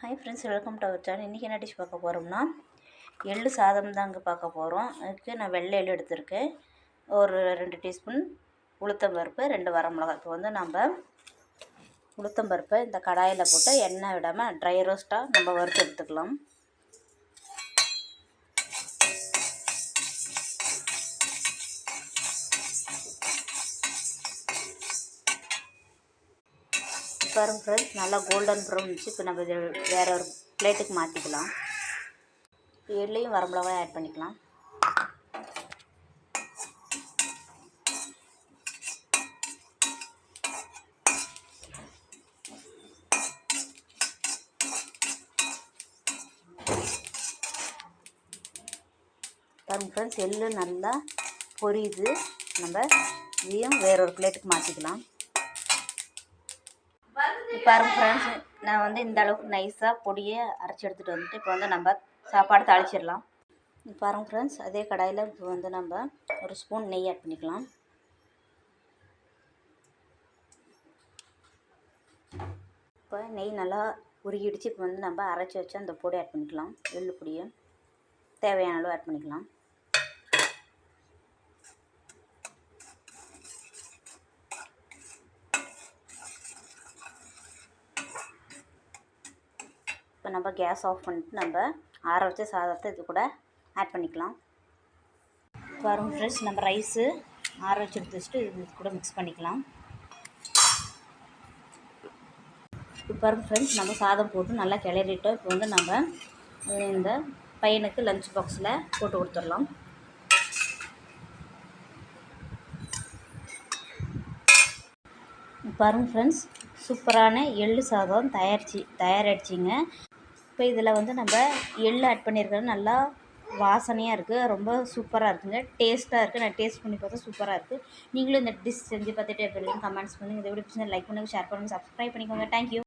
Hi friends welcome to our channel இன்றைக்கி என்ன dish பார்க்க போகிறோம்னா எள்ளு சாதம் தாங்க பார்க்க போகிறோம் அதுக்கு நான் வெள்ளை எள்ளு எடுத்திருக்கேன். ஒரு ரெண்டு டீஸ்பூன் உளுத்தம்பருப்பு ரெண்டு வரமிளகாய் இப்போ வந்து நம்ம உளுத்தம்பருப்பை இந்த கடாயில் போட்டு எண்ணெய் விடாமல் ட்ரை ரோஸ்ட்டாக நம்ம வறுத்து எடுத்துக்கலாம். பாருங்க ஃப்ரெண்ட்ஸ் நல்லா கோல்டன் ப்ரௌன் இருந்துச்சு. இப்போ நம்ம இது வேற ஒரு பிளேட்டுக்கு மாற்றிக்கலாம் எள்ளையும் வரம்பளவாக ஆட் பண்ணிக்கலாம். பாருங்க ஃப்ரெண்ட்ஸ் எள்ளு நல்லா பொரியுது. நம்ம இதையும் வேற ஒரு பிளேட்டுக்கு மாற்றிக்கலாம் பாருங்க ஃப்ரெண்ட்ஸ் நான் வந்து இந்த அளவுக்கு நைஸாக பொடியை அரைச்சி எடுத்துகிட்டு வந்துட்டு இப்போ வந்து நம்ம சாப்பாடு தாளிச்சிடலாம். பாருங்கள் ஃப்ரெண்ட்ஸ் அதே கடாயில் இப்போ வந்து நம்ம ஒரு ஸ்பூன் நெய் ஆட் பண்ணிக்கலாம். இப்போ நெய் நல்லா உருகிடுச்சு இப்போ வந்து நம்ம அரைச்சி வச்சு அந்த பொடி ஆட் பண்ணிக்கலாம். எள்ளு பொடியை தேவையான அளவு ஆட் பண்ணிக்கலாம். இப்போ நம்ம கேஸ் ஆஃப் பண்ணிட்டு நம்ம ஆற வச்ச சாதத்தை இது கூட ஆட் பண்ணிக்கலாம். பாருங்க ஃப்ரெண்ட்ஸ் நம்ம ரைஸு ஆற வச்சு எடுத்து வச்சுட்டு இது கூட மிக்ஸ் பண்ணிக்கலாம். இப்போ பாருங்க ஃப்ரெண்ட்ஸ் நம்ம சாதம் போட்டு நல்லா கிளறிட்டோம். இப்போ வந்து நம்ம இந்த பையனுக்கு லஞ்ச் பாக்ஸில் போட்டு கொடுத்துடலாம். பாருங்கள் ஃப்ரெண்ட்ஸ் சூப்பரான எள்ளு சாதம் தயாரிச்சு தயாராகிடுச்சிங்க இப்போ இதில் வந்து நம்ம எள் ஆட் பண்ணியிருக்கோம் நல்லா வாசனையாக இருக்குது ரொம்ப சூப்பராக இருக்குங்க. டேஸ்ட்டாக இருக்குது நான் டேஸ்ட் பண்ணி பார்த்தா சூப்பராக இருக்குது நீங்களும் இந்த டிஷ் செஞ்சு பார்த்துட்டு எப்படி கமெண்ட்ஸ் பண்ணுங்கள் இதை விட லைக் பண்ணுங்கள் ஷேர் பண்ணுங்கள் சப்ஸ்கிரைப் பண்ணிக்கோங்க. தேங்க்யூ